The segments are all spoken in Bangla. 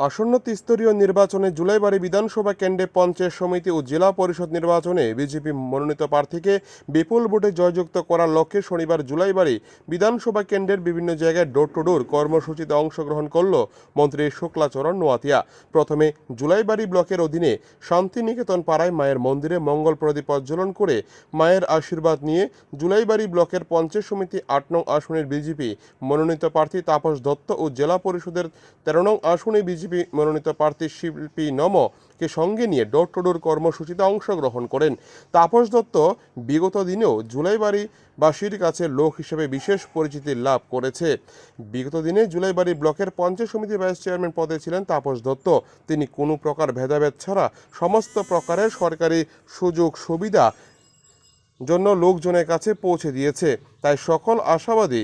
আসন্ন ত্রিস্তরীয় নির্বাচনে জুলাইবাড়ি বিধানসভা কেন্দ্রে পঞ্চায়েত সমিতি ও জেলা পরিষদ নির্বাচনে বিজেপি মনোনীত প্রার্থীকে বিপুল ভোটে জয়যুক্ত করার লক্ষ্যে শনিবার জুলাইবাড়ি বিধানসভা কেন্দ্রের বিভিন্ন জায়গায় ডোর টু ডোর কর্মসূচিতে অংশগ্রহণ করল মন্ত্রী শুক্লাচরণ নোয়াতিয়া। প্রথমে জুলাইবাড়ি ব্লকের অধীনে শান্তিনিকেতন পাড়ায় মায়ের মন্দিরে মঙ্গল প্রদীপ প্রজ্বলন করে মায়ের আশীর্বাদ নিয়ে জুলাইবাড়ি ব্লকের পঞ্চায়েত সমিতি আট নং আসনের বিজেপি মনোনীত প্রার্থী তাপস দত্ত ও জেলা পরিষদের তেরো নং আসনে বিজেপি মনোনীত প্রার্থী শিল্পী নম কে সঙ্গে নিয়ে ডোর টু ডোর কর্মসূচিতে অংশগ্রহণ করেন। তাপস দত্ত বিগত দিনেও জুলাইবাড়ি বাসীর কাছে লোক হিসেবে বিশেষ পরিচিতি লাভ করেছে। বিগত দিনে জুলাইবাড়ি ব্লকের পঞ্চায়েত সমিতি ভাইস চেয়ারম্যান পদে ছিলেন তাপস দত্ত। তিনি কোনো প্রকার ভেদাভেদ ছাড়া সমস্ত প্রকারের সরকারি সুযোগ সুবিধা জন্য লোকজনের কাছে পৌঁছে দিয়েছে। তাই সকল আশাবাদী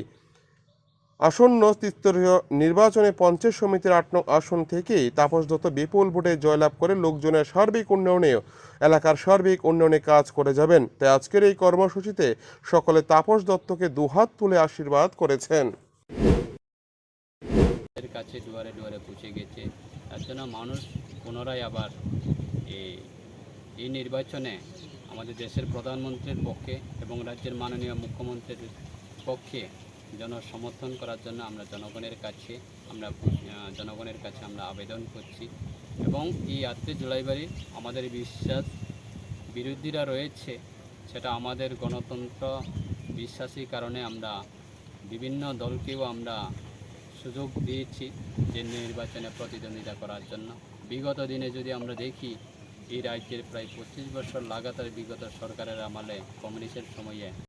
আসন্ন ত্রিস্তরীয় নির্বাচনে পঞ্চায়েত সমিতির আট নং আসন থেকেই তাপস দত্ত বিপুল ভোটে জয়লাভ করে লোকজনের সার্বিক উন্নয়নে এলাকার সার্বিক উন্নয়নে কাজ করে যাবেন। তাই আজকের এই কর্মসূচিতে সকলে তাপস দত্তকে দুহাত তুলে আশীর্বাদ করেছেন। কাছে দুয়ারে দুয়ারে পৌঁছে গেছে। তার জন্য মানুষ পুনরায় আবার এই নির্বাচনে আমাদের দেশের প্রধানমন্ত্রীর পক্ষে এবং রাজ্যের মাননীয় মুখ্যমন্ত্রীর পক্ষে জন সমর্থন করার জন্য আমরা জনগণের কাছে আমরা জনগণের কাছে আমরা আবেদন করছি। এবং এই আত্মীয় জুলাইবাড়ি আমাদের বিশ্বাস বিরোধীরা রয়েছে, সেটা আমাদের গণতন্ত্র বিশ্বাসী কারণে আমরা বিভিন্ন দলকেও আমরা সুযোগ দিয়েছি যে নির্বাচনে প্রতিদ্বন্দ্বিতা করার জন্য। বিগত দিনে যদি আমরা দেখি, এই রাজ্যের প্রায় পঁচিশ বছর লাগাতার বিগত সরকারের আমলে কমিউনিস্টের সময়ে